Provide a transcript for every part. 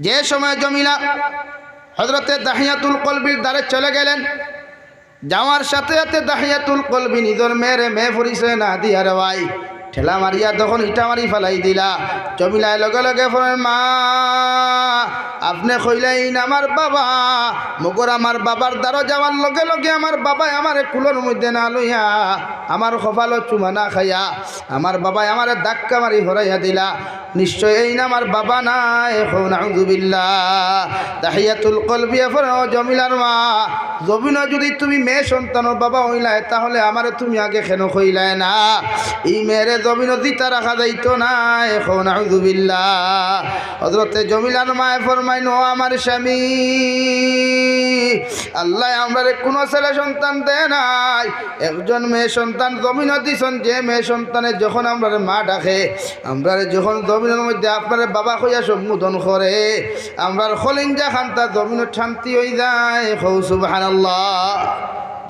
যে সময় জমিলা হজরতে দাহিয়াতুল কলবির দ্বারে চলে গেলেন, যাওয়ার সাথে সাথে দাহিয়াতুল কলবি নিজের মেয়েরে মেয়ে ফুরিছে না দিয়ার ভাই। ঠেলা মারিয়া তখন ইটা মারি ফেলাই দিলা। জমিলায় লগে লগে ফলে মা, আপনি কইলেন আমার বাবা, মগর আমার বাবার দ্বারা যাওয়ার লগে লগে আমার বাবাই আমার কুলোর মধ্যে না লইয়া আমার কপাল চুমা না খাইয়া আমার বাবাই আমার ধাক্কা মারি হরাইয়া দিলা। নিশ্চয় এই না আমার বাবা না এখন আউজুবিল্লা দাহিয়াতুল কলবি এখন জমিলার মা জমিন যদি তুমি মেয়ে সন্তানের বাবা হইলায় তাহলে আমার তুমি আগে কেন কইলায় না? এই মেয়েরে জমিন দিতা রাখা যাইতো না এখন আউজুবিল্লা হজরতে জমিলার মায়ে ফরমাইন ও আমার স্বামী, আল্লাহ আমরা কোনো ছেলে সন্তান দেয় নাই। একজন মেয়ে সন্তান জমিন দিছন, যে মেয়ে সন্তানের যখন আমরা মা ডাকে আমরা যখন জমিনের মধ্যে আপনার বাবা কইয়া সম্বোধন করে, আমরার খলিঞ্জা খান্তা জমিন শান্তি হয়ে যায়। হৌ সুবাহান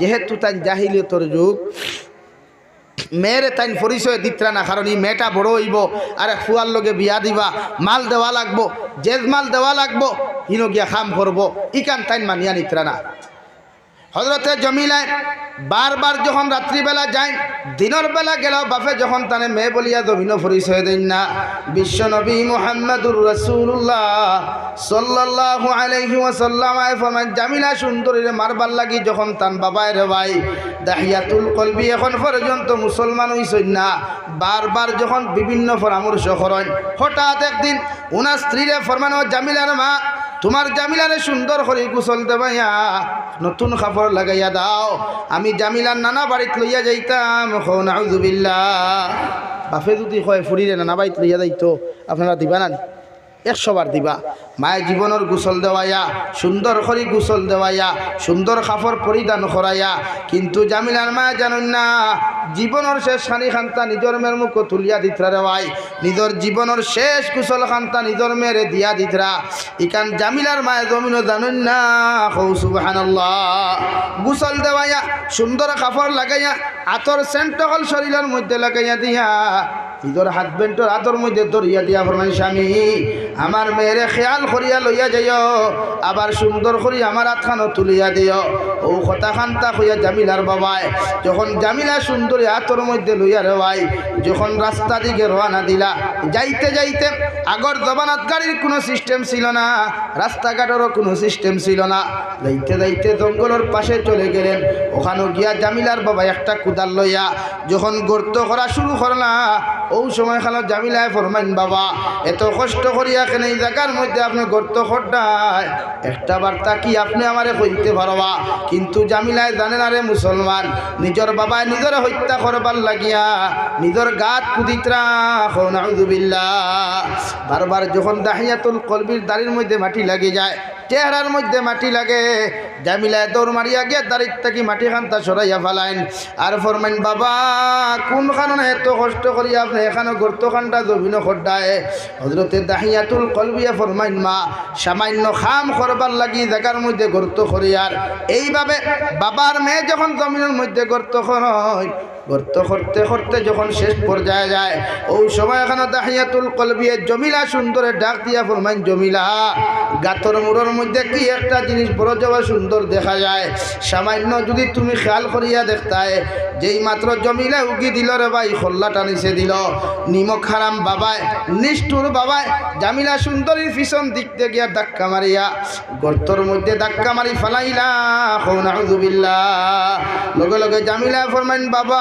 যেহেতু তাই জাহিলিয়তর যুগ মেয়েরে তাইন পরিচয় দিতরা না, কারণ এই মেয়েটা বড় হইব, আরে ফুয়ার লগে বিয়া দিবা, মাল দেওয়া লাগবো জেজ মাল দেওয়া লাগবো, হিনো গিয়া খাম করব, ইকান তাইন মানিয়া নিতরা না। হজরতে জমিলায় বারবার যখন রাত্রিবেলা যায়, দিনের বেলা গেল বাপে যখন তানে মেয়ে বলিয়া জমিনও পরিচয় দেন না। বিশ্ব নবী মোহাম্মদুর রসুল্লাহ সাল্লাহ আলহি ওসাল্লাম ফরমান জামিলা সুন্দরীরে মারবার লাগি যখন তান বাবায় রে ভাই, দাহিয়াতুল কলবি এখন পর্যন্ত মুসলমান হইসই না। বারবার যখন বিভিন্ন পরামর্শ করেন, হঠাৎ একদিন ওনার স্ত্রীরে ফরমানো, জামিলার মা তোমার জামিলারে সুন্দর করে কুশল দেবাইয়া নতুন কাপড় লাগাইয়া দাও। আমি জামিলার নানা বাড়িত লইয়া যাইতাম হন আউজুবিল্লা বাফে যদি হয় ফুরিরে নানা বাড়িত লইয়া যাইতো, আপনারা দিবা না? একশো বার দিবা। মায়ের জীবনের গোসল দেওয়াইয়া সুন্দর করে গোসল দেওয়াইয়া সুন্দর কাপড় পরিধান করাইয়া কিন্তু জামিলার মায়া জানুন না জীবনের শেষ খানি খান্তা নিজের মেয়ের মুখ তুলিয়া দিতরা রেওয়াই নিজের জীবনের শেষ কুশল খান্তা নিজের মেয়েরে দিয়া দিতরা ইকান জামিলার মায়ের জমিন জানুন না সুবাহান্লাহ গোসল দেওয়াইয়া সুন্দর কাপড় লাগাইয়া আতর সেন্টকল শরীরের মধ্যে লাগাইয়া দিয়া। নিজের হাজবেন্ডর আতর মধ্যে ধরিয়া দিয়া ফরমান স্বামী, আমার মেয়েরে খেয়াল করিয়া লইয়া যাইও, আবার সুন্দর করি আমার হাতখানো তুলিয়া দিও। ও কথা খান্তা হইয়া জামিলার বাবায়, যখন জামিলা সুন্দরী হাতর মধ্যে লইয়া রেওয়াই যখন রাস্তা দিকে রওনা দিলা, যাইতে যাইতে আগর জবানাত গাড়ির কোনো সিস্টেম ছিল না, রাস্তাঘাটেরও কোনো সিস্টেম ছিল না। যাইতে যাইতে জঙ্গলের পাশে চলে গেলেন। ওখানে গিয়া জামিলার বাবা একটা কুদাল লইয়া, যখন গর্ত করা শুরু করলা ও সময় খালো জামিলায় ফরমাইন, বাবা, এত কষ্ট করিয়া কেন এই জায়গার মধ্যে আপনি গর্ত খড্ডায় একটা বার্তা কি আপনি আমারে কইতে পারবা? কিন্তু জামিলায় জানেন আরে মুসলমান, নিজের বাবায় নিজের হত্যা করবার লাগিয়া নিজের গাত কুদিত্রা বারবার যখন দাহিয়াতুল কলবির দাড়ির মধ্যে মাটি লাগে যায় চেহারার মধ্যে মাটি লাগে। জামিলায় দৌড় মারিয়া গিয়ে দাঁড়িয়ে থাকি মাটি খান্তা সরাইয়া ফেলাইন। আর ফরমাইন, বাবা কোন কারণে এত কষ্ট করি আপনি? এখানে গর্ত খানটা জমিন খড্ডায়। হজরতে দাহিয়াতুল কলবিয়া ফরমাইন, মা, সামান্য খাম করবার লাগি জায়গার মধ্যে গর্ত করিয়ার এইভাবে বাবার মেয়ে যখন জমিনের মধ্যে গর্ত হয় গর্ত করতে করতে যখন শেষ পর্যায়ে যায়, ওই সময় এখানে দাহিয়াতুল কলবিয়ে জমিলা সুন্দরে ডাক দিয়া ফরমাইন, জমিলা গাতর মুড়োর মধ্যে কি একটা জিনিস বড় যাওয়া সুন্দর দেখা যায়? সামান্য যদি তুমি খেয়াল করিয়া দেখতায়, যেই মাত্র জমিলা উগি দিল রে ভাই খোল্লা টানিছে দিল। নিমক হারাম বাবায়, নিষ্ঠুর বাবায়, জামিলা সুন্দরীর পিছন দিক থেকে গিয়া ধাক্কা মারিয়া, গর্তর মধ্যে ধাক্কা মারি ফেলাইলা লগে লগে জামিলা ফরমাইন, বাবা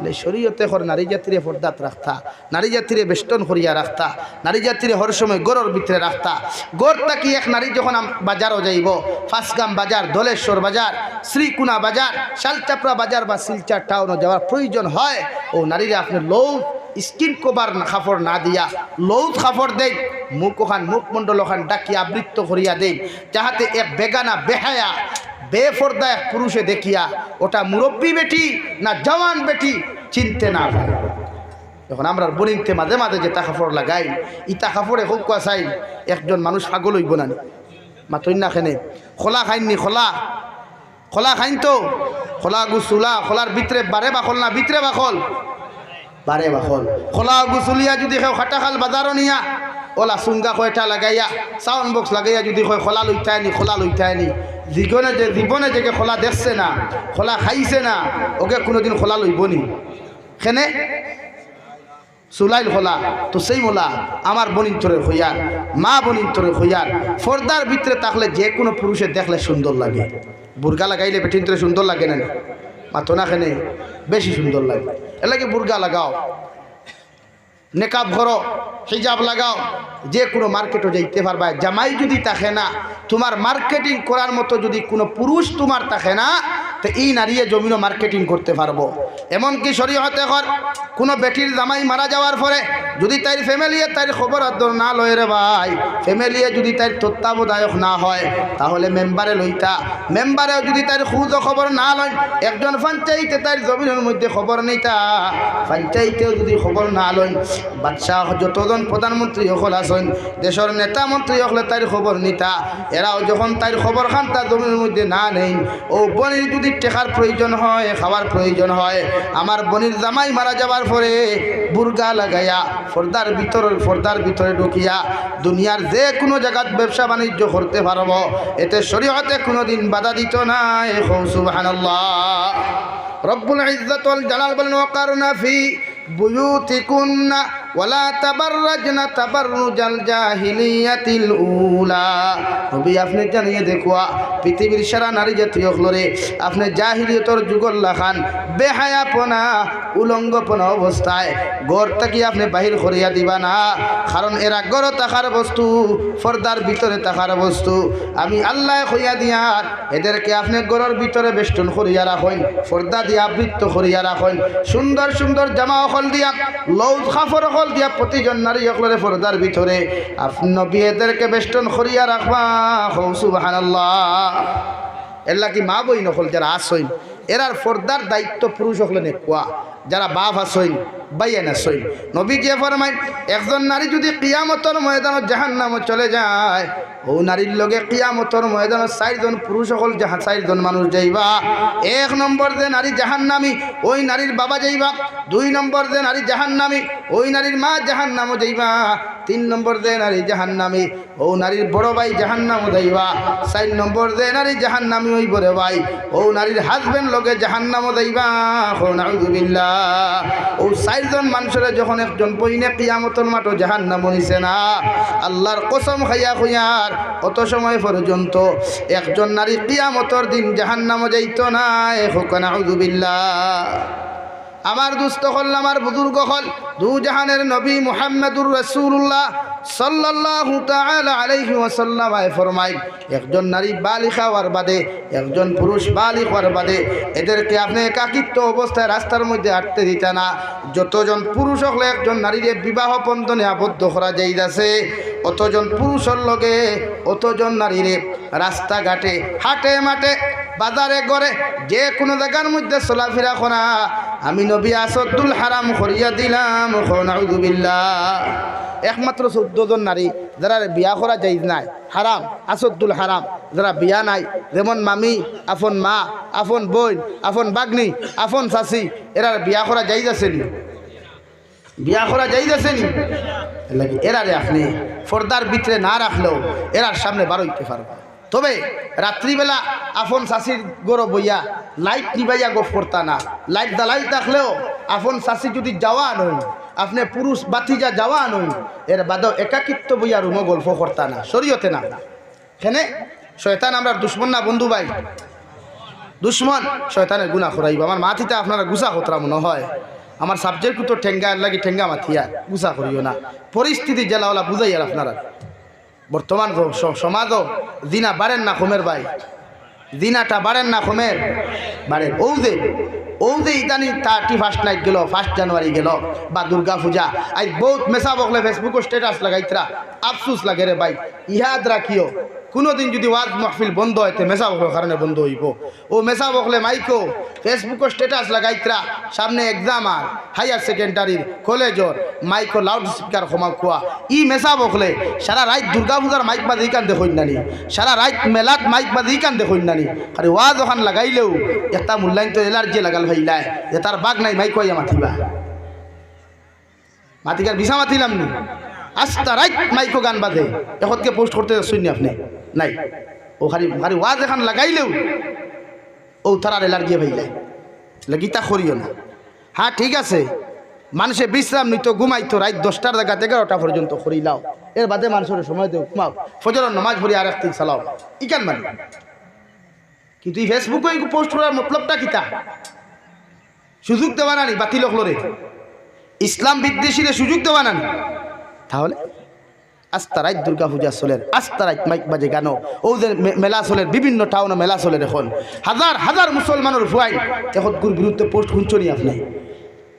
বলে শরীয়তে হর নারী জাতিরে পর্দাত রাখতা, নারী জাতিরে বেষ্টন করিয়া রাখতা, নারী জাতিরে হর সময় গরর ভিতরে রাখতা। গড় তাকি এক নারী যখন বাজারও যাইব? ফাঁসগাম বাজার দলেশ্বর বাজার, শ্রীকুনা বাজার, শালচাপড়া বাজার বা শিলচার টাউনও যাওয়ার প্রয়োজন হয়। ও নারীরা আপনি লৌট স্কিন কভার কাপড় না দিয়া লৌট কাপড় দেই মুখ ওখান মুখমণ্ডল ওখান ডাকিয়া আবৃত্ত করিয়া দেই যাহাতে এক বেগানা বেহায়া বেফর্দা এক পুরুষে দেখিয়া ওটা মুরব্বী বেটি না জওয়ান বেটি চিনতে না পারে। এখন আমরা বনিতে মাঝে মাঝে যে তাকাফড় লাগাই, ই তাকাফড়ে হোক চাই, একজন মানুষ পাগল হইব না মাতই না খেনে, খোলা খাইননি খোলা। খোলা খাইন তো? খোলা গুসুলা, খোলার ভিতরে বারে বাখল না, ভিতরে বাখল? বারে বাখল খোলা গুসুলিয়া যদি কেউ খাটা খাল বাজারও নিয়া ওলা সুঙ্গা কয়টা লাগাইয়া সাউন্ড বক্স লাগাইয়া যদি হয় খোলা লইতাই নি, খোলা লইতাই নি। জীবনে যে জীবনে যে খোলা দেখছে না, খোলা খাইছে না ওকে কোনোদিন খোলা লইব নি। খেনে সুলাইল খোলা, তো সেই মোলা আমার বনিন্তরের হইয়ার মা বনিন্তরের হইয়ার ফর্দার ভিতরে থাকলে যে কোনো পুরুষে দেখলে সুন্দর লাগে। বুর্গা লাগাইলে বেঠিন্তরে সুন্দর লাগে না? মাথো না বেশি সুন্দর লাগে। এলাকে বুর্গা লাগাও, নেকাব ঘরো, হিজাব লাগাও, যে কোনো মার্কেটও যাইতে পারবা। জামাই যদি থাকে না, তোমার মার্কেটিং করার মতো যদি কোনো পুরুষ তোমার থাকে না তো এই নারীয়ে জমিনও মার্কেটিং করতে পারব। এমনকি শরীয়তে কর কোনো বেটির জামাই মারা যাওয়ার পরে যদি তাই ফ্যামিলিয়ে তার খবর আদর না লয় রে ভাই ফ্যামিলিয়ে যদি তার তত্ত্বাবধায়ক না হয়, তাহলে মেম্বারে লইতা। মেম্বারেও যদি তার খুঁজ খবর না লয়, একজন পঞ্চায়েতে তার জমিনের মধ্যে খবর নিতা পঞ্চায়েতেও যদি খবর না লয়, বাদশাহ যতজন প্রধানমন্ত্রী সকল আসেন দেশের নেতা মন্ত্রী হলে তার খবর নিতা। এরাও যখন তার খবর খান, তার জমির মধ্যে না নেই। ও বনির যদি টেকার প্রয়োজন হয়, খাওয়ার প্রয়োজন হয়। আমার বনির জামাই মারা যাবার পরে বুর্গা লাগাইয়া, ফর্দার ভিতরের ফর্দার ভিতরে ঢুকিয়া দুনিয়ার যে কোনো জায়গাত ব্যবসা বাণিজ্য করতে পারব। এতে শরীয়তে কোনোদিন বাধা দিত না এ সুবহানাল্লাহ। রব্বুল ইজ্জত ওয়াল জালাল বলেন ওয়াকারনা ফি বুয়ুতিকুন্না আপনি বেহায়াপনা বাহির করিয়া দিবা না? কারণ এরা গড় থাকার বস্তু ফর্দার ভিতরে থাকার বস্তু। আমি আল্লাহ কইয়া দিয়ার এদেরকে আপনি গড়ের ভিতরে বেষ্টন করিয়া রাখেন ফর্দা দিয়া আবৃত্ত করিয়া রাখেন। সুন্দর সুন্দর জামা অকল দিয়া লৌজ খাফর অকল দিয়া প্রতিজন নারী অকলের পর্দার ভিতরে। আপনি বিয়েদেরকে বেষ্টন করিয়া রাখবা। সুবাহ সুবহানাল্লাহ। এর কি মা বই নকল যারা আসইন এরার পর্দার দায়িত্ব পুরুষ সকলে নেকুয়া যারা বাপ আসইন বাইয়া নাসইন নবী যে ফরমাই একজন নারী যদি কিয়ামতর ময়দানত জাহান নামে চলে যায়, ও নারীর লগে কিয়ামতর ময়দানত চারজন পুরুষ সকল যাহা চারজন মানুষ যাইবা। এক নম্বর যে নারী জাহান নামি ওই নারীর বাবা যাইবা। দুই নম্বর যে নারী জাহান নামি ওই নারীর মা জাহান নামও যাইবা। তিন নম্বর যে নারী জাহান নামি ও নারীর বড় ভাই জাহান নামও যাইবা। চার নম্বর যে নারী জাহান নামি ওই বড় ভাই, ও নারীর হাজবেন্ড লগে জাহান নামও যাইবা। ও চারজন মানুষের যখন একজন বইনে কিয়ামতর মাঠও জাহান নাম নিছে না, আল্লাহর কসম খাইয়া খুঁয়ার কত সময় পর্যন্ত একজন নারী কিয়ামতর দিন জাহান নামও যাইত না আমার দুস্থ হল, আমার বুজুর্গ হল, দু জাহানের নবী মুহাম্মদুর রসুল্লাহ সাল্লাল্লাহু তাআলা আলাইহি ওয়াসাল্লাম ফরমাই একজন নারী বালিক হওয়ার বাদে, একজন পুরুষ বালিক হওয়ার বাদে, এদেরকে আপনি একাকিত্ব অবস্থায় রাস্তার মধ্যে হাঁটতে দিতে না। যতজন পুরুষ হলে একজন নারীর বিবাহ বন্ধনে আবদ্ধ করা যাইতাছে। অতজন পুরুষের লগে, অতজন নারীরে রাস্তাঘাটে, হাটে মাঠে, বাজারে গড়ে, যে কোনো জায়গার মধ্যে চলাফেরা করা। আমি নবী আসাদুল হারাম করিয়া দিলাম নাউজুবিল্লাহ। একমাত্র চৌদ্দজন নারী যারা বিয়া করা যাই নাই, হারাম, আসাদুল হারাম। যারা বিয়া নাই, যেমন মামি আফন মা আফন বোন আফন বাগনি আফন চাচি এরার বিয়া করা যাই যাচ্ছেনি বিয়া করা যাই যাচ্ছেনি লাগে এরারে আপনি ফর্দার ভিতরে না রাখলেও এরার সামনে বারোইতে পারবা তবে রাত্রিবেলা আফন চাষির গরো বইয়া লাইট নিবাইয়া গপ করতা না। লাইট দালাই থাকলেও আফন চাষি যদি যাওয়া নই আপনি পুরুষ বাতিজা যাওয়া নই এর বাদেও একাকিত্ব বইয়া রুমো গল্প করতা না। শরীয়তে না। হেনে শয়তান আমরা দুশ্মন না বন্ধু ভাই? দুশ্মন শয়তানের গুণা করাইব আমার মাথিতে আপনারা গুসা খতরা মনে হয় আমার সাবজেক্ট তো ঠেঙ্গা লাগি ঠেঙ্গা মাথিয়া গুসা করিও না। পরিস্থিতি জেলাওয়ালা বুঝাই আর আপনারা। বর্তমান সমাজও দিনা বাড়েন না কমের ভাই। দিনাটা বাড়েন না কমের বাড়েন। ও যে ও যে ইদানি থার্টি ফার্স্ট নাইট গেল ফার্স্ট জানুয়ারি গেল, বা দুর্গা পূজা। আজ বহুত মেসা বকলে ফেসবুকও স্ট্যাটাস লাগাইতরা। আফসুস লাগে রে ভাই। ইহাদ রাখিও। কোনো দিন যদি ওয়াজ মাহফিল বন্ধ হয়, তো মেসা বকলের কারণে বন্ধ হইব। ও মেসা বকলে মাইকো ফেসবুকও স্ট্যাটাস লাগাইত্রা সামনে এক্সাম আর হায়ার সেকেন্ডারির কলেজর মাইকো লাউড স্পিকার ক্ষমা খোয়া ই মেসা বকলে সারা রাত দুর্গা পূজার মাইক বাজি কান দেখুন নানি। সারা রাত মেলাত মাইক বাজি কান দেখুন নানি। আরে ওয়াজ ওখান লাগাইলেও একটা মূল্যায়ন তো এলার্জি লাগাল ভাইলাই যে তার বাঘ নাই, মাইক মাথিবা মাতিকার বিছা মাতিলাম নি? আস্তা রাইট মাইকো গান বাজে। এখনকে পোস্ট করতে শুনি আপনি? নাই। ও খালি খালি ওয়াজ এখন লাগাইলেও ও তার এলার্জি ভাইলে গীতা করিও না। হ্যাঁ ঠিক আছে। মানুষে বিশ্রাম নিত, ঘুমাইতো রাত দশটার জায়গা থেকে এগারোটা পর্যন্ত করিলাও। এর বাদে মানুষের সময় দেও, ঘুমাও। ফজর নমাজ ভরি আর একদিন চালাও ইকান মানে কিন্তু এই ফেসবুকে পোস্ট করার মতলবটা কিতা সুযোগ দেওয়া নানি, বাতিল হলরে ইসলাম বিদ্বেষীরে সুযোগ দেওয়া নানি। তাহলে? আস্তারাইত দুর্গা পূজা চলের আস্তারাইত মাইক বাজে গান। ও যে মে- মেলা চলের, বিভিন্ন টাউনে মেলা চলের এখন। হাজার হাজার মুসলমানের ভুয়াই এখন গুর বিরুদ্ধে পোস্ট শুনছনি আপনি।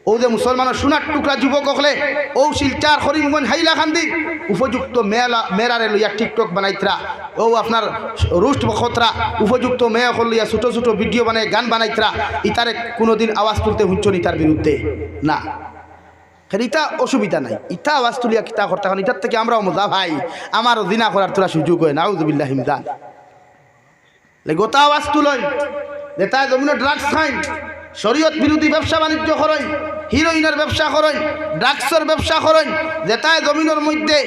ও যে মুসলমানের সোনার টুকরা যুবক হলে ও শিলচার হরিমগঞ্জ হাইলাকান্দি উপযুক্ত মেলা মেয়েরারে লইয়া টিকটক বানাইতরা, ও আপনার রুষ্ট বখতরা, উপযুক্ত মেয়ে হল লইয়া ছোটো ছোটো ভিডিও বানাই গান বানাইতরা, ইতারে কোনোদিন আওয়াজ তুলতে হুঁচনি তার বিরুদ্ধে। না। হ্যাঁ ইটা অসুবিধা নাই। ইটা আওয়াজ তুলিয়া কিতা করতে এখন ইটার থেকে আমরাও মজা ভাই। আমারও দিনা করার তোরা সুযোগ হয় নাউজুবিল্লাহ হিমদান গোটা আওয়াজ তুলই তাই জমিন ড্রাগস খাইন শরীয়ত বিরোধী ব্যবসা বাণিজ্য করেন হিরোইনের ব্যবসা করেন ড্রাগসের ব্যবসা করেন যে তাই জমিনের মধ্যে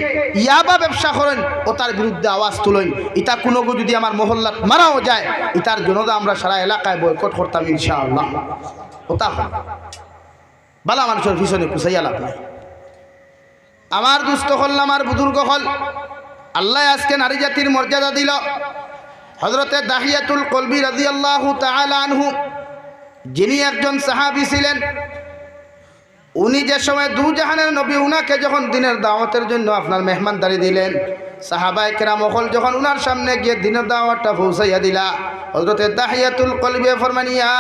ইয়াবা ব্যবসা করেন ও তার বিরুদ্ধে আওয়াজ তুলেন ইটা কোনো যদি আমার মহল্লাত মারাও যায় ইটার জনতা আমরা সারা এলাকায় বয়কট করতাম ইনশাআল্লাহ। হয়। বালা মানুষের পিছনে পুষাইয়া লাভ নাই। আমার দুস্থ হল আমার বুজুর্গ হল। আল্লাহ আজকে নারী জাতির মর্যাদা দিল। হজরতে দাহিয়াতুল কলবি রাজি আল্লাহ আনহু, যিনি একজন সাহাবি ছিলেন উনি যে সময় দু জাহানের নবী, উনাকে যখন দিনের দাওয়াতের জন্য আপনার মেহমানদারি দিলেন সাহাবাই কেরাম অকল যখন উনার সামনে গিয়ে দিনের দাওয়াতটা পৌঁছাইয়া দিলা হজরতে দাহিয়াতুল কলবে ফরমানিয়া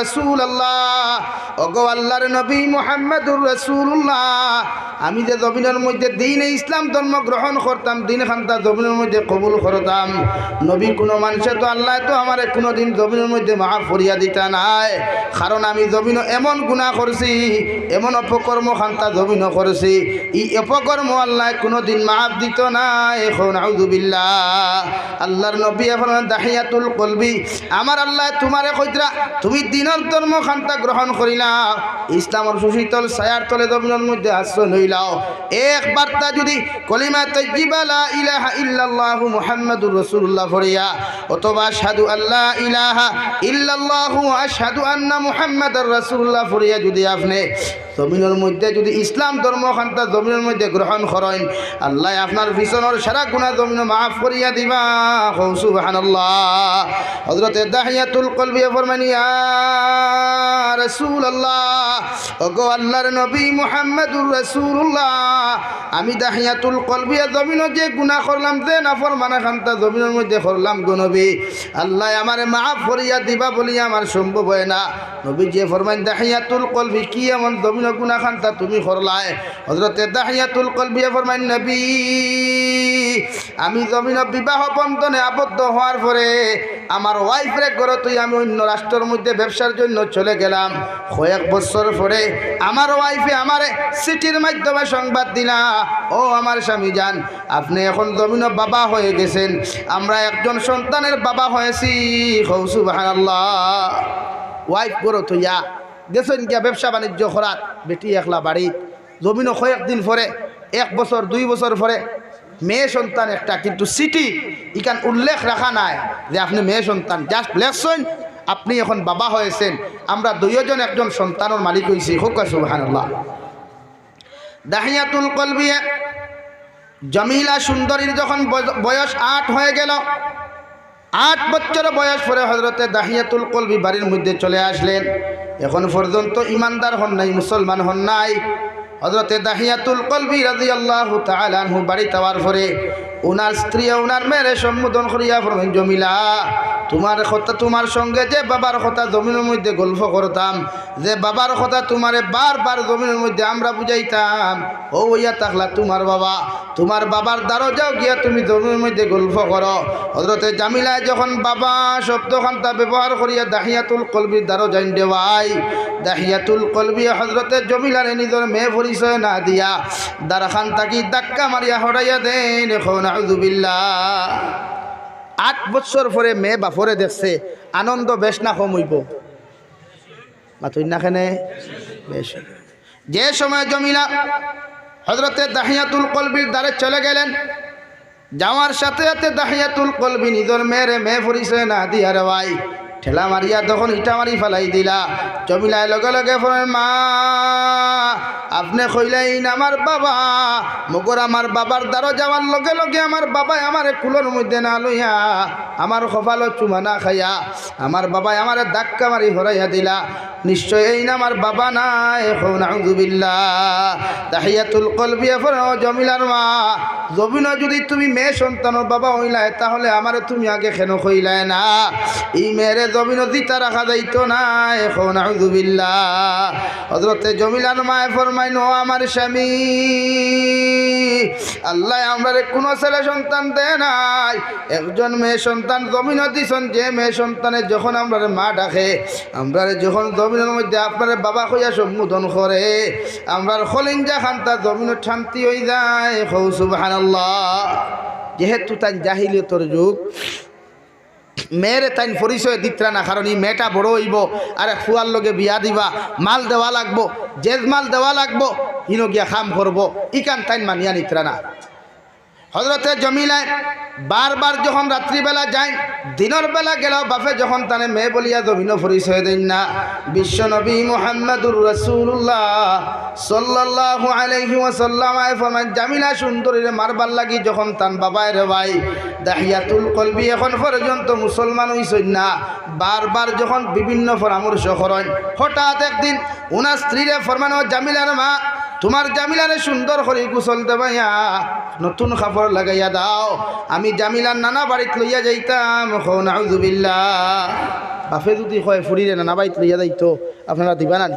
রসুল আল্লাহ ওগো আল্লাহর নবী মোহাম্মদুর রসুল্লাহ আমি যে জমিনের মধ্যে দিন ইসলাম ধর্ম গ্রহণ করতাম, দিন খান্তা জমিনের মধ্যে কবুল করতাম। নবী কোনো মানুষে তো আল্লাহ তো আমার কোনো দিন জমিনের মধ্যে মাফ ফরিয়া দিতা নাই। কারণ আমি জমিন এমন গুণা করছি, এমন অপকর্ম খান্তা জমিন করেছি। ই অপকর্ম আল্লাহ কোনো দিন মাফ দিত না এখন আল্লাহর নবী এখন দাহিয়াতুল কলবি। আমার আল্লাহ তোমারে কইতরা, তুমি দিনের ধর্ম খান্তা গ্রহণ করিলা। ইসলামর সুশীতল ছায়ার তলে জমিনের মধ্যে আশ্রয় লইলাও এক বার্তা যদি কলিমা তৈজিবা ইলাহা ইল্লাল্লাহু মুহাম্মাদুর রাসূলুল্লাহ ফরিয়া অথবা আশহাদু আল্লাহ ইলাহা ইল্লাল্লাহু আশহাদু আন্না মুহাম্মাদার রাসূলুল্লাহ ফরিয়া যদি আপনি জমিনের মধ্যে যদি ইসলাম ধর্ম খান্তা জমিনের মধ্যে গ্রহণ করেন, আল্লাহ আপনার পিছনের সারা গুণা জমিন মাফ করিয়া দিবা। সুবহানাল্লাহ। হযরতে দাহিয়াতুল কলবি ফরমানিয়া রাসূল আল্লাহ ওগো আল্লাহর নবী মুহাম্মদুর রাসূলুল্লাহ। আমি দাহিয়াতুল কলবি জমিন যে গুনাহ করলাম, যে নাফরমানা খান্তা জমিনের মধ্যে করলাম গো নবী। আল্লাহ আমারে মাফ করিয়া দিবা বলি আমার সম্ভব হয় না। নবী যে ফরমাইন, দাহিয়াতুল কলবি কি এমন জমিন গুনাহ খান্তা তুমি করলায় হযরতে দাহিয়াতুল কলবি ফরমাইন, নবী, আমি জমিন বিবাহ বন্ধনে আবদ্ধ হওয়ার পরে আমার ওয়াইফ রে ঘরে তুই আমি অন্য রাষ্ট্রের মধ্যে ব্যবসার জন্য চলে গেলাম। কয়েক বছর পরে আমার ওয়াইফে আমার সিটির মাধ্যমে সংবাদ দিলা। ও আমার স্বামী যান আপনি এখন জমিন বাবা হয়ে গেছেন। আমরা একজন সন্তানের বাবা হয়েছি। হৌসু আল্লাহ ওয়াইফ করো তুইয়া গেছেন গিয়া ব্যবসা বাণিজ্য করাত, বেটি একলা বাড়ি জমিনও কয়েকদিন পরে, এক বছর, দুই বছর পরে মেয়ে সন্তান একটা, কিন্তু সিটি ইকান উল্লেখ রাখা নাই যে আপনি মেয়ে সন্তান। জাস্ট লেখছেন আপনি এখন বাবা হয়েছেন, আমরা দুইজন একজন সন্তানের মালিক হয়েছি হোক সুবাহান্লাহ দাহিয়াতুল কলবিয়া জমিলা সুন্দরীর যখন বয়স আট হয়ে গেল, আট বছর বয়স পরে হজরতে দাহিয়াতুল কলবি বাড়ির মধ্যে চলে আসলেন। এখন পর্যন্ত ইমানদার হন নাই, মুসলমান হন নাই। হজরতে দাহিয়াতুল কলবি রাজি আল্লাহ তালু বাড়ি তাওয়ার পরে ওনার স্ত্রী ওনার মেয়েরে সম্বোধন করিয়া ফরমেন জমিলা তোমার কথা তোমার সঙ্গে যে বাবার কথা জমিনের মধ্যে গল্প করতাম, যে বাবার কথা তোমারে বারবার জমিনের মধ্যে আমরা বুঝাইতাম, ও ইয়া তাকলা তোমার বাবা, তোমার বাবার দ্বারও যাও গিয়া তুমি জমিনের মধ্যে গল্প করো। হজরতে জামিলায় যখন বাবা শব্দখান্তা ব্যবহার করিয়া দাহিয়াতুল কলবির দ্বারও যাইন দেওয়াই দাহিয়াতুল কলবি হজরতে জমিলারে নিজের মেয়ে পরিচয় না দিয়া দ্বারখান তাকি ধাক্কা মারিয়া হরাইয়া দেন, এখন আউজুবিল্লাহ আট বছর পরে মেয়ে বাফরে দেখছে, আনন্দ বেশ না কমইব মাতুই বেশ। যে সময় জমিলা হজরতে দাহিয়াতুল কলবির দ্বারে চলে গেলেন, যাওয়ার সাথে সাথে দাহিয়াতুল কলবি নিজের মেয়ের মেয়ে পরিচয় না দিয়ার ভাই। ঠেলা মারিয়া তখন ইটা মারি ফেলাই দিলা। জমিলায় লগে লগে ফলে মা, আপনি কইলেন আমার বাবা। মগর আমার বাবার দ্বারা যাওয়ার লগে লগে আমার বাবাই আমার কুলোর মধ্যে না লইয়া আমার কপালত চুমা না খাইয়া আমার বাবাই আমার ধাক্কা মারি হরাইয়া দিলা। নিশ্চয় এই না আমার বাবা নাই, এখন আউজুবিল্লাহ তাহিয়াতুল কলবি এখন জমিলার মা। জমিন যদি তুমি মেয়ে সন্তানের বাবা হইলাই, তাহলে আমার তুমি আগে কেন কইলাই না? এই মেয়েরে জমিন দিতা রাখা যাইতো না এখন হজরতে জমিলার মায় ফরমাইন ও আমার স্বামী, আল্লাহ আমরা কোনো ছেলে সন্তান দেয় নাই। একজন মেয়ে সন্তান জমিন দিছন, যে মেয়ে সন্তানের যখন আমরা মা ডাকে, আমরা যখন জমিনের মধ্যে আপনার বাবা হইয়া সম্বোধন করে আমরার খলিঞ্জা খান্তা জমিন শান্তি হয়ে যায়। হৌ সুবাহ যেহেতু তাই জাহিলিয়তর যুগ মেয়েরে তাইন পরিচয় দিতরা না, কারণ এই মেয়েটা বড় হইব, আরে খুয়ার লগে বিয়া দিবা, মাল দেওয়া লাগবো, জেজ মাল দেওয়া লাগবো ইনো গিয়া খাম করব, ইকান তাইন মানিয়া নিতরা না। হজরতে জমিলায় বারবার যখন রাত্রিবেলা যায়, দিনের বেলা গেলেও বাপে যখন তানে মেয়ে বলিয়া জমিন পরিচয় দেন না। বিশ্ব নবী মোহাম্মদুর রসুল্লাহ সাল্লাহ আলহি ওসাল্লাম ফরমান জামিলা সুন্দরীরে মারবার লাগি যখন তান বাবায় রে ভাই, দাহিয়াতুল কলবি এখন পর্যন্ত মুসলমান হইসই না। বারবার যখন বিভিন্ন পরামর্শ করেন, হঠাৎ একদিন ওনার স্ত্রীরে ফরমানো, জামিলার মা তোমার জামিলারে সুন্দর করে গোসল দেবাইয়া নতুন কাপড় লাগাইয়া দাও। আমি জামিলার নানা বাড়িত লইয়া যাইতাম হন আউজুবিল্লা বাফে যদি হয় ফুরিরে নানা বাড়িত লইয়া যাইতো, আপনারা দিবা না?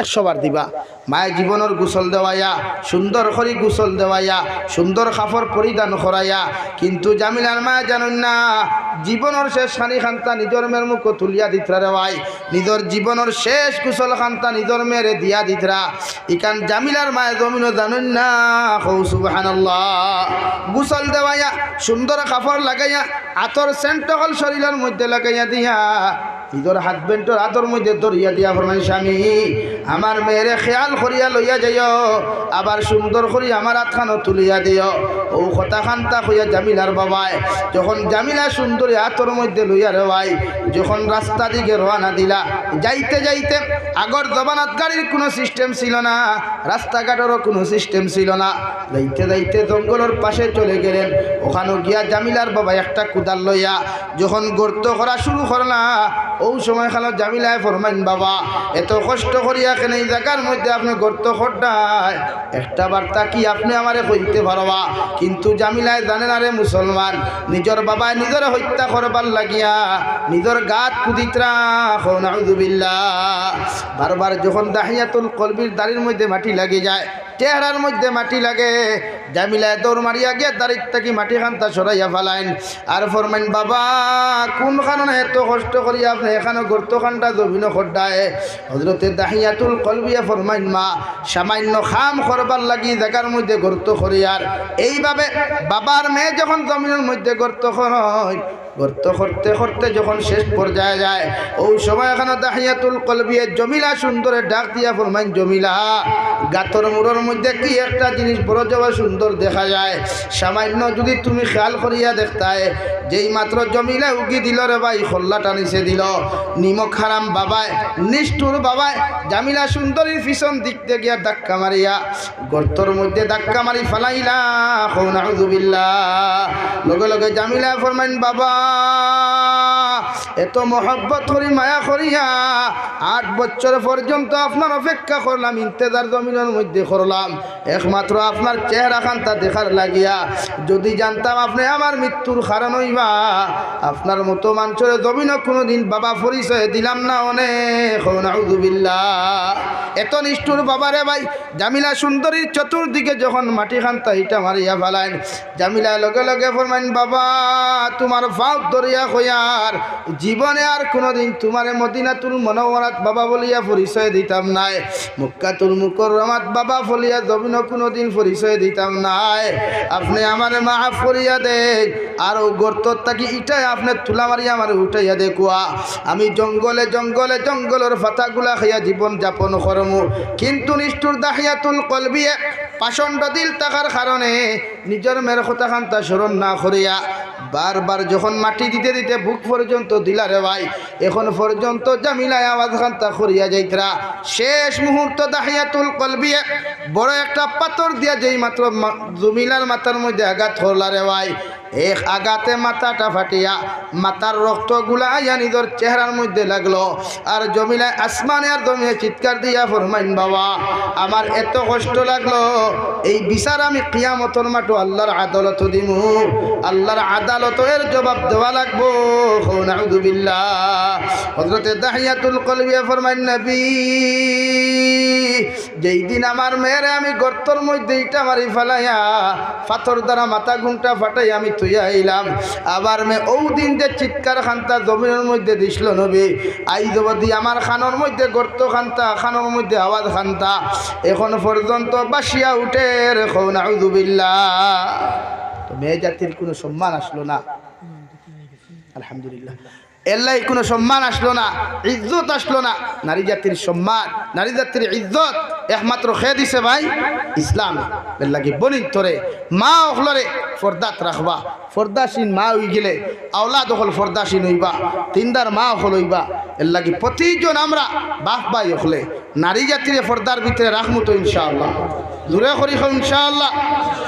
একশো বার দিবা। মায়ের জীবনের গোসল দেওয়াইয়া সুন্দর করে গোসল দেওয়াইয়া সুন্দর কাপড় পরিধান করাইয়া কিন্তু জামিলার মায়া জানুন না জীবনের শেষ খানি খান্তা নিজের মেয়ের মুখ তুলিয়া দিতরা রেওয়াই নিজের জীবনের শেষ কুশল খান্তা নিজের মেয়েরে দিয়া দিতরা ইকান জামিলার মায়ে জমিনও জানুন না হৌ সুবাহান্লাহ গোসল দেওয়াইয়া সুন্দর কাপড় লাগাইয়া আতর সেন্ট হল শরীরের মধ্যে লাগাইয়া দিয়া। নিজের হাত বেন্টর হাতর মধ্যে ধরিয়া দিয়া ফরমান স্বামী, আমার মেয়েরে খেয়াল করিয়া লইয়া যাইও, আবার সুন্দর করি আমার হাতখানো তুলিয়া দিও। ও কথা খান্তা হইয়া জামিলার বাবায়, যখন জামিলা সুন্দরী হাতর মধ্যে লইয়া রেওয়াই যখন রাস্তা দিকে রওনা দিলা, যাইতে যাইতে আগর জবানাত গাড়ির কোনো সিস্টেম ছিল না, রাস্তাঘাটেরও কোনো সিস্টেম ছিল না। যাইতে যাইতে জঙ্গলের পাশে চলে গেলেন। ওখানে গিয়া জামিলার বাবা একটা কুদাল লইয়া, যখন গর্ত করা শুরু করলা ও সময় খালো জামিলায় ফরমাইন, বাবা। এত কষ্ট করিয়া কেন এই জায়গার মধ্যে আপনি গর্ত খড্ডায় একটা বার্তা কি আপনি আমারে কইতে পারবা? কিন্তু জামিলায় জানেন আরে মুসলমান। নিজের বাবায় নিজের হত্যা করবার লাগিয়া নিজের গাত কুদিত্রা বারবার যখন দাহিয়াতুল কলবির দাড়ির মধ্যে মাটি লাগে যায় চেহারার মধ্যে মাটি লাগে। জামিলায় দৌড় মারিয়া গিয়া দাঁড়িয়ে থাকি মাটি খান্তা সরাইয়া ফেলাইন। আর ফরমাইন, বাবা কোন কারণে এত কষ্ট করি আপনি? এখানে গর্ত খানটা জমিন খড্ডায়। হজরতে দাহিয়াতুল কলবিয়া ফরমাইন, মা, সামান্য খাম করবার লাগি জায়গার মধ্যে গর্ত করিয়ার এইভাবে বাবার মেয়ে যখন জমিনের মধ্যে গর্ত হয় গর্ত করতে করতে যখন শেষ পর্যায়ে যায়, ওই সময় এখানে দাহিয়াতুল কলবিয়ে জমিলা সুন্দরে ডাক দিয়া ফরমাইন, জমিলা গাতর মুড়োর মধ্যে কি একটা জিনিস বড় যাওয়া সুন্দর দেখা যায়? সামান্য যদি তুমি খেয়াল করিয়া দেখতায়, যেই মাত্র জমিলা উগি দিল রে ভাই, খোল্লা টানিছে দিল। নিমক হারাম বাবায়, নিষ্ঠুর বাবায়, জামিলা সুন্দরীর পিছন দিক থেকে গিয়া ধাক্কা মারিয়া, গর্তর মধ্যে ধাক্কা মারি ফালাইলা লগে লগে জামিলা ফরমাইন, বাবা 啊。এত মহব্বত করি মায়া করিয়া আট বছর পর্যন্ত আপনার অপেক্ষা করলাম, ইন্তেজার জমিনের মধ্যে করলাম। একমাত্র আপনার চেহারা খান্তা দেখার লাগিয়া। যদি জানতাম আপনি আমার মৃত্যুর কারণ হইবা, আপনার মতো মানুষের জমিনও কোনোদিন বাবা পরিচয় দিলাম না অনেক। এত নিষ্ঠুর বাবারে ভাই, জামিলা সুন্দরীর চতুর্দিকে যখন মাটি খান্তা ইটা মারিয়া ফেলাইন জামিলা লগে লগে ফরমাইন, বাবা, তোমার ফাঁক দরিয়া হইয়ার জীবনে আর কোনোদিন তোমার মদিনাতুল মনোহরাত বাবা বলিয়া পরিচয় দিতাম নাই। মুক্কাতুল মুকরমাত বাবা বলিয়া জমিন কোনোদিন পরিচয় দিতাম নাই। আপনি আমার মাফ করিয়া দেন, আর ও গর্তর থাকি ইটাই আপনি তুলা মারিয়া আমার উঠাইয়া দেখুয়া আমি জঙ্গলে জঙ্গলে জঙ্গলের ফাতাগুলা খাইয়া জীবন যাপন করমু। কিন্তু নিষ্ঠুর দাহিয়াতুল কলবিয়ে পাষণ্ড দিল থাকার কারণে নিজের মেয়ের কথা খান্তা স্মরণ না করিয়া বারবার যখন মাটি দিতে দিতে বুক পর্যন্ত দিলা রে ভাই, এখন পর্যন্ত জামিলায় আওয়াজ খান্তা করিয়া যাইতরা। শেষ মুহূর্ত দাহিয়াতুল কলবিয়ে বড় একটা পাথর দিয়া যেই মাত্র জমিলার মাথার মধ্যে আঘাত করলারে ভাই। এক আগাতে মাথাটা ফাটিয়া মাথার রক্তগুলা আইয়া নিজের চেহারার মধ্যে লাগল। আর জমিলায় আসমানে আর জমিয়ে চিৎকার দিয়া ফরমাইন, বাবা, আমার এত কষ্ট লাগল। এই বিচার আমি কিয়ামতর মাঠো আল্লাহর আদালত দিমু। আল্লাহর আদালত এর জবাব দেওয়া লাগবো। নাউদুবিল্লাহ হজরতে দাহিয়াতুল কলবিয়া ফরমাইন, নবী, যেই দিন আমার মেয়েরে আমি গর্তর মধ্যে ইটা মারি ফেলাইয়া, পাথর দ্বারা মাথা ঘুমটা ফাটাই আমি তুইয়া আবার মে ও দিন যে চিৎকার খান্তা জমিনের মধ্যে দিছিল নবী। আই দি আমার খানোর মধ্যে গর্ত খান্তা, খানোর মধ্যে আওয়াজ খান্তা। এখন পর্যন্ত বাসিয়া উঠে রেখো না তো মেয়ে জাতির কোনো সম্মান আসলো না। আলহামদুলিল্লাহ। এল্লাই কোনো সম্মান আসলো না, ইজ্জত আসলো না। নারী জাতির সম্মান, নারী জাতির ইজ্জত একমাত্র খেয়ে দিছে ভাই ইসলাম। এর লাগি বনি তোরে, মা অখলরে ফর্দাত রাখবা। ফর্দাসীন মা হই গেলে আওলা দখল ফর্দাসীন হইবা, তিনদার মা অখল হইবা। এর লাগি প্রতিজন আমরা বাপ ভাই অখলে নারী জাতির ফর্দার ভিতরে রাখমু তো ইনশাআল্লাহ। দূরে করি ইনশাআল্লাহ।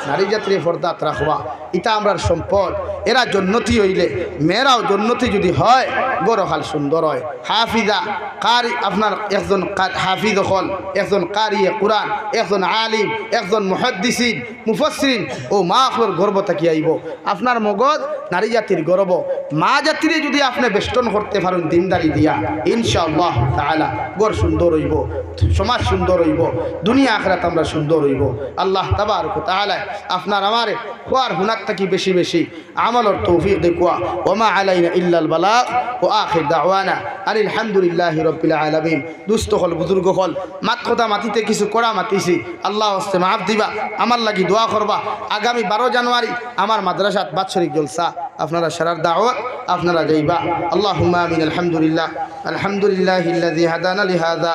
নারী জাতির ফর্দাত রাখবা। ইটা আমরার সম্পদ। এরা জন্নতি হইলে, মেয়েরাও জন্নতি যদি হয়, বড় হাল সুন্দর হয়। হাফিজা, কারি, আপনার একজন হাফিজ হল, একজন কারিয়ে কোরআন, একজন আলিম, একজন মুহাদ্দিসিন মুফসরিন ও মা আপনার গর্ব থাকি আইব। আপনার মগজ নারী জাতির গর্ব। মা জাতিরে যদি আপনি বেষ্টন করতে পারেন দিনদারি দিয়া, ইনশাআল্লাহ তাআলা গড় সুন্দর হইব, সমাজ সুন্দর হইব, দুনিয়া আখরাত আমরা সুন্দর হইব। আল্লাহ তাবারক তাআলা আপনার আমার খোয়ার হুনার থাকি বেশি বেশি। আমলর তৌফিক দেখুয়া ওমা আলাইনা ইল্লাল বালাগ ও আখির দাওয়ানা। আনিল হামদুলিল্লাহি রাব্বিল আলামিন। দুস্থ হল, বুজুর্গ হল, মাত কথা মাতিতে কিছু করা মাতিছি। আল্লাহ হস্তে মাফ দিবা, আমার লাগি দোয়া করবা। আগামী বারো জানুয়ারি আমার মাদ্রাসাত বাৎসরিক জলসা। আপনারা সারার দাওয়াত, আপনারা যাইবা। আল্লাহ আমিন, আলহামদুলিল্লাহ। আলহামদুলিল্লাহ হাদানা লিহাদা।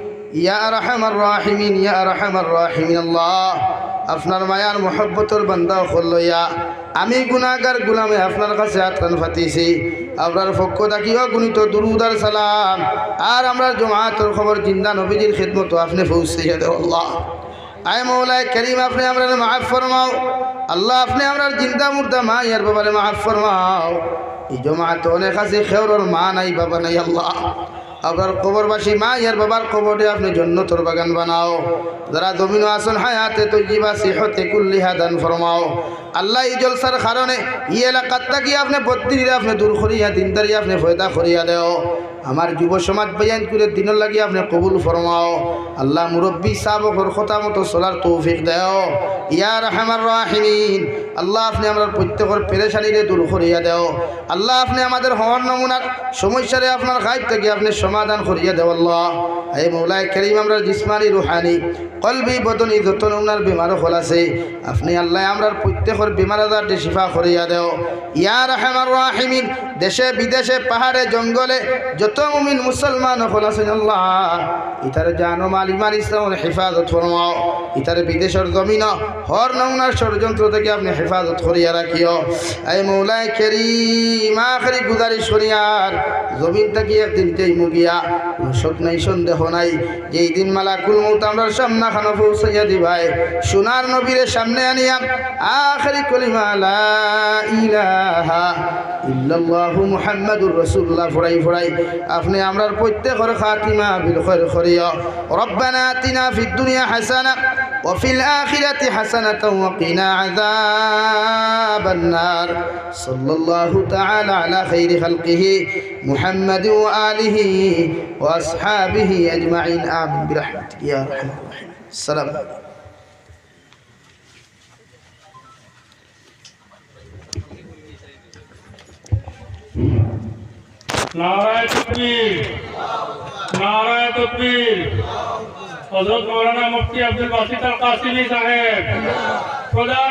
আপনার মায়ার মহব্বতর বান্দা হলইয়া আমি গুণাগার গুলামে আপনার কাছে আত্মান ফাতিছি আপনার পক্ষ থাকিও গুণিত দুরুদার সালাম। আর আমরা জমাতর খবর, জিন্দা নবীজির খেদমতো আপনি পৌঁছে আল্লাহ। আয় মৌলায় করিম, আপনি আমরা মাফ ফরমাও। আল্লাহ, আপনি আমরা জিন্দা মুর্দা মা ইয়ার বাবারে মাফ ফরমাও। এই জমাত অনেক আছে খেওর মা নাই, বাবা নাই, আল্লাহ। আপনার কবরবাসী মা ইয়ার বাবার কবরে আপনি জন্নতর বাগান বানাও। যারা জমিন আসন হায়াতে তো জিবা সিহতে কুল্লিহা দান ফরমাও। আল্লাহ এই জলসার কারণে ই এলাকার থাকি আপনি বত্রিরে আপনি দূর করিয়া দিনদারি আপনি ফয়দা করিয়া দেও। আমার যুব সমাজ বয়ান করে দিনের লাগি আপনি কবুল ফরমাও। আল্লাহ মুরব্বী সাবকর কথা মতো চলার তৌফিক দেও। ইয়ার হামার রাহিমিন। আল্লাহ আপনি আমরা প্রত্যেকের পেরেশানিরে দূর করিয়া দেও। আল্লাহ আপনি আমাদের হওয়ার নমুনার সমস্যারে আপনার গাইব থেকে আপনি সমাধান করিয়া দেও আল্লাহ। এই মৌলায় করিম আমরা জিসমানি রুহানি। কলবি বদনি যত নমুনার বিমারও হল আছে আপনি আল্লাহ আমরা প্রত্যেকের বিমার আজার শিফা করিয়া দেও। ইয়ার হামার রাহিমিন। দেশে বিদেশে পাহাড়ে জঙ্গলে মুমিন মুসলমান হল আছেন আল্লাহ ইতার জানো মাল ইমান ইসলামের হেফাজত ফরমাও ইতার বিদেশের জমিন হর নমুনার ষড়যন্ত্র থেকে আপনি হেফাজত করিয়া রাখিও এই মৌলায় কেরিম আখরি গুজারিশ করিয়ার জমিন থাকি একদিন তেই মুগিয়া শোক নাই সন্দেহ নাই যেই দিন মালা কুল মৌত আমরা সামনা খানো পৌঁছাইয়া দিবাই সোনার নবীরের সামনে আনিয়া আখরি কলিমা লা ইলাহা ইল্লাল্লাহু মুহাম্মাদুর রাসূলুল্লাহ ফরাই ফরাই আপনি আমরার প্রত্যেকের খাতিমা বিল খৈর খরিয়া রব্বানা আতিনা ফিদ দুনিয়া হাসানা وفي الآخرة حسنة وقنا عذاب النار صلى الله تعالى على خير خلقه محمد وآله وأصحابه أجمعين آمين برحمتك يا أرحم الراحمين السلام নারায় তকবীর নারায় তকবীর। হযরত মাওলানা মুফতি আব্দুল বাসিত আল কাসিমি সাহেব। প্রধান